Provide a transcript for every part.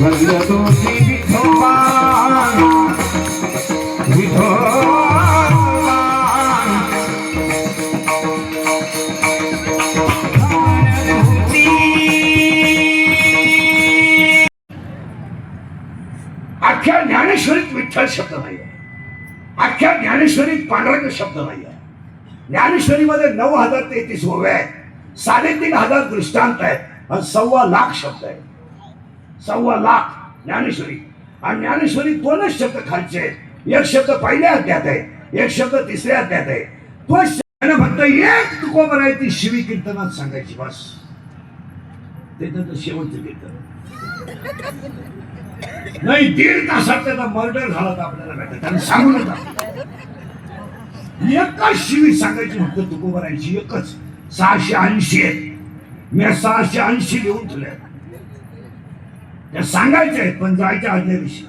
विठोबा अख्ख्या ज्ञानेश्वरीत विठ्ठल शब्द नाही अख्ख्या ज्ञानेश्वरीत पांढरंग शब्द नाही ज्ञानेश्वरीमध्ये नऊ हजार तेहतीस ओव्या आहेत. साडेतीन हजार दृष्टांत आहेत. आणि सव्वा लाख शब्द आहेत. सव्वा लाख ज्ञानेश्वरी. आणि ज्ञानेश्वरी दोनच शब्द खालचे आहेत. एक शब्द पहिल्या अध्यात आहे एक शब्द तिसऱ्या अध्यात आहे. तो फक्त एक तुकोबर आहे ती शिवी कीर्तनात सांगायची बस. ते तर शेवटचं कीर्तन. नाही दीड तासात त्याचा मर्डर झाला तर आपल्याला भेटत त्यांना सांगू नका. एकच शिवी सांगायची फक्त तुकोबरायची एकच. सहाशे ऐंशी आहेत. मी सहाशे ऐंशी लिहून ठेवल्या त्या सांगायच्या आहेत पण जायच्या आदल्या दिवशी.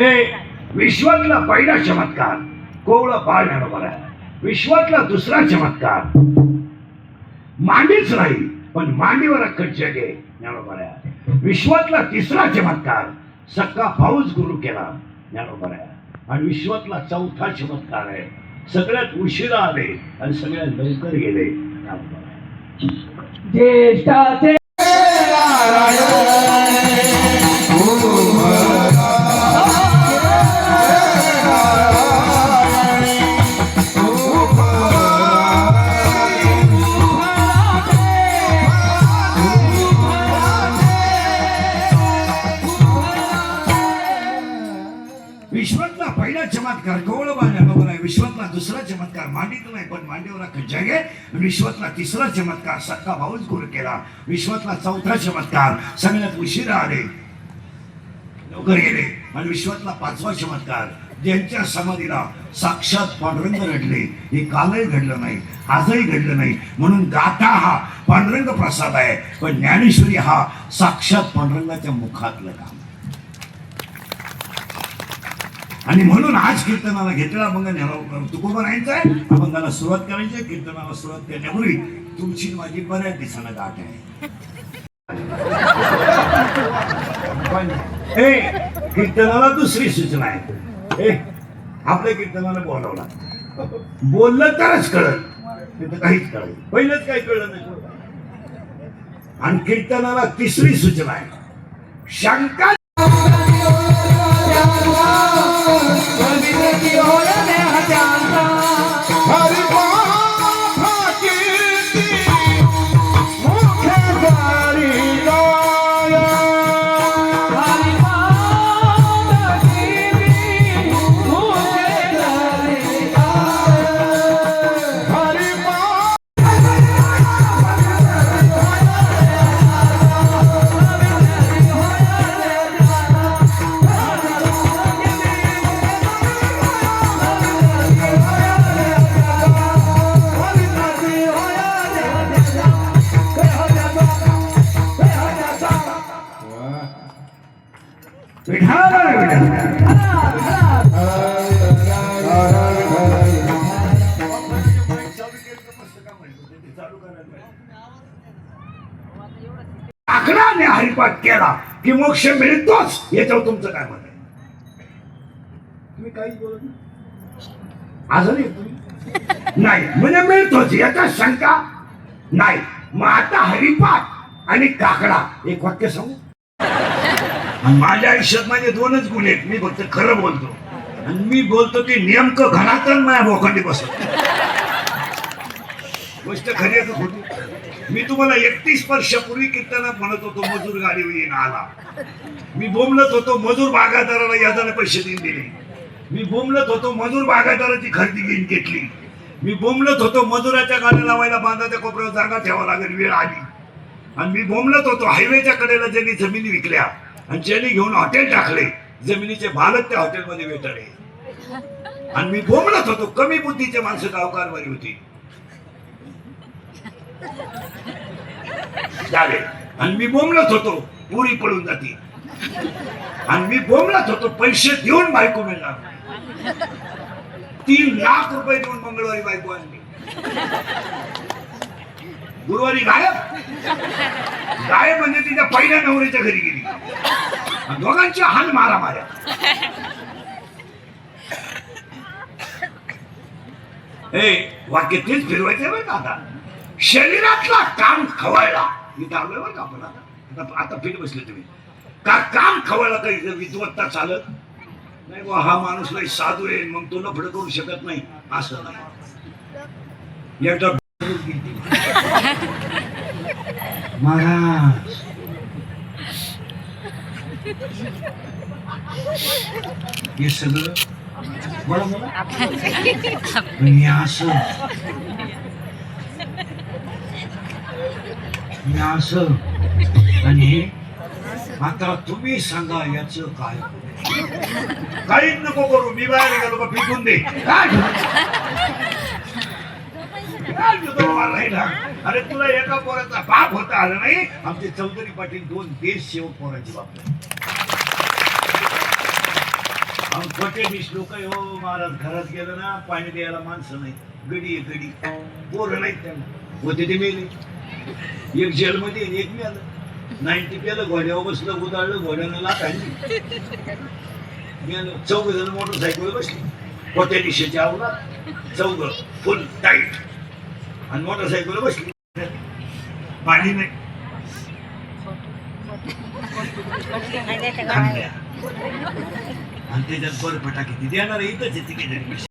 ए विश्वातला पहिला चमत्कार कोवळा बाळ बरोबर विश्वातला दुसरा चमत्कार. मांडीच नाही पण मांडीवर अख्खं जगे आहे ज्ञानोबर विश्वातला तिसरा चमत्कार सक्का पाऊस गुरु केला ज्ञानोबर आणि विश्वातला चौथा चमत्कार आहे सगळ्यात उशिरा आले आणि सगळ्यात लवकर गेले. ज्येष्ठाचे विश्वातला पहिला चमत्कार दुसरा चमत्कार मांडीत नाही पण मांडीवर खंच्या घे विश्वातला तिसरा चमत्कार सक्का भाऊच गुरु केला. विश्वातला चौथा चमत्कार सगळ्यात उशिरा आले. लवकर गेले. आणि विश्वातला पाचवा चमत्कार ज्यांच्या समाधीला साक्षात पांडुरंग घडले हे कालही घडलं नाही आजही घडलं नाही. म्हणून गाथा हा पांडुरंग प्रसाद आहे. पण ज्ञानेश्वरी हा साक्षात पांडुरंगाच्या मुखातलं काम आहे. आणि म्हणून आज कीर्तनाला घेतलेला अभंग तुकोबा राहायचा आहे अभंगाला सुरुवात करायची कीर्तनाला सुरुवात करण्यापूर्वी तुमची माझी बऱ्याच दिवसाला गाठ आहे. ए कीर्तनाला दुसरी सूचना आहे. ए आपल्या कीर्तनाला बोलावला. बोललं तरच कळत तिथं काहीच कळलं पहिलंच काही कळलं नाही. आणि कीर्तनाला तिसरी सूचना आहे. शंका विठाला आकडाने हरिपाठ केला की मोक्ष मिळतोच याच्यावर तुमचं काय आहे? तुम्ही बोलत नाही. अजूनही तुम्ही नाही म्हणजे मिळतोच याचा शंका नाही. मग आता हरिपाठ आणि काकडा एक वाक्य सांगू? माझ्या आयुष्यात माझे दोनच गुण आहेत. मी फक्त खरं बोलतो. आणि मी बोलतो ते नेमकं घरातच माझ्या बोखंडी बसत गोष्ट खरी आहे खोटी? मी तुम्हाला एकतीस वर्षापूर्वी कीर्तनात म्हणत होतो मजूर गाडी येईन आला. मी बोंबलत होतो मजूर बागायदाराला यादाने पैसे देऊन दिले. मी बोंबलत होतो मजूर बागायदाराची खरेदी घेऊन घेतली. मी बोंबलत होतो मजुराच्या गाड्या लावायला बांधाच्या कोपऱ्यावर जागा ठेवा लागेल वेळ आली. आणि मी बोंबलत होतो हायवेच्या कडेला ज्यांनी जमिनी विकल्या. आणि ज्यांनी घेऊन हॉटेल टाकले. जमिनीचे मालक त्या हॉटेलमध्ये वेटाळे आणि मी बोंबलत होतो. कमी बुद्धीचे माणसं गावकारवारी होती. झाले. आणि मी बोंबलत होतो. पुरी पळून जाते. आणि मी बोंबलत होतो. पैसे देऊन बायको मिळणार तीन लाख रुपये देऊन मंगळवारी बायको आणली. गुरुवारी गायब. गायब म्हणजे तिच्या पहिल्या नवरीच्या घरी गेली. दोघांची हान मारा माऱ्या हे वाक्य तेच फिरवायचे बरं का आता? शरीरातला काम खवळला. मी दावलं बरं का आपण आता? आता आता फिर बसले तुम्ही. का काम खवळला काही विद्वत्ता चालत? नाही बा हा माणूस नाही साधू आहे. मग तो नफड करू शकत नाही. असं नाही. एकदा महाराज. हे सगळं बोला बोला. मी असं. मी असं. आणि हे आता तुम्ही सांगा याच काय? काहीच नको करू. मी बाहेर गेलो का? फिकून दे. काय? काय अरे तुला एका पोराचा बाप होता आला नाही. आमचे चौधरी पाटील दोन देश सेवक पोराची बाप खोटे वीस लोक हो महाराज. घरात गेलं ना पाणी द्यायला माणसं नाही. गडी आहे गडी. पोरं नाहीत त्यांना. होते ते मेले. एक जेलमध्ये एक मिळालं नाईन्टी केलं घोड्यावर बसलं उदाळलं घोड्यानं लाट आणली. मिळालं चौघ जण मोटरसायकल बसली. होत्या दिशेच्या आवरात चौघ फुल टाईट आणि मोटरसायकल बसली पाणी नाही. आणि त्याच्यात बरं फटाके किती देणार इथंच आहे तिकडे जरी.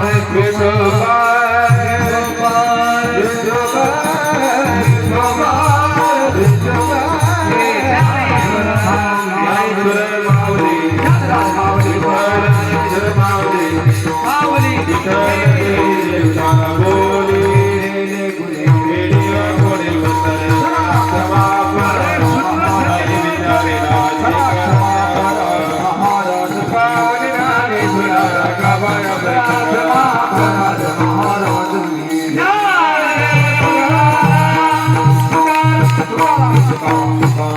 महाराज Bye.